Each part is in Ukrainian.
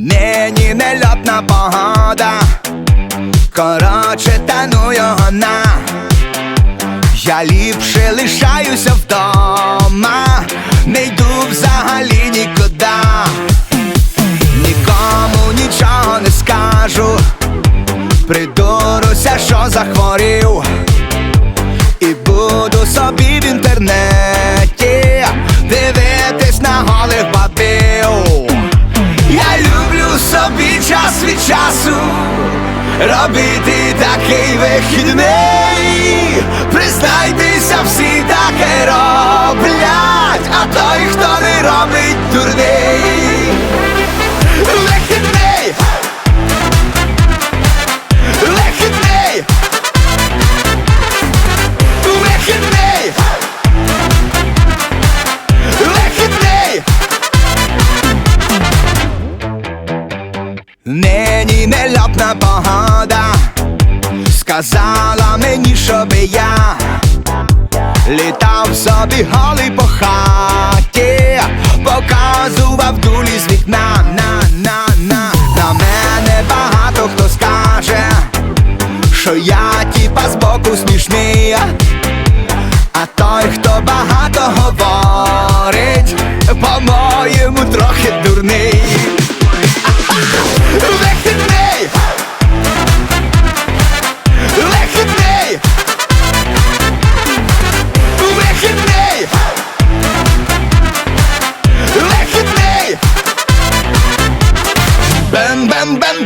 нельотна погода. Короче, та ну його на. Я ліпше лишаюся вдома, не йду взагалі нікуди. Нікому нічого не скажу, придуруся, що захворів. І буду собі в інтернеті час від часу робити такий вихідний. Признайтеся, всі таке роблять, а той, хто не робить дурний. Нині нельотна погода Сказала мені, щоби я Літав собі голий по хаті. Показував дулі з вікна. На, на, на На мене багато хто скаже Що я тіпа збоку смішний. А той, хто багато говорить По-моєму трохи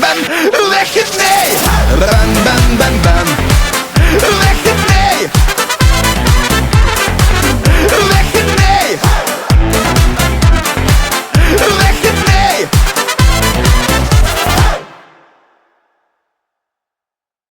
Look at me.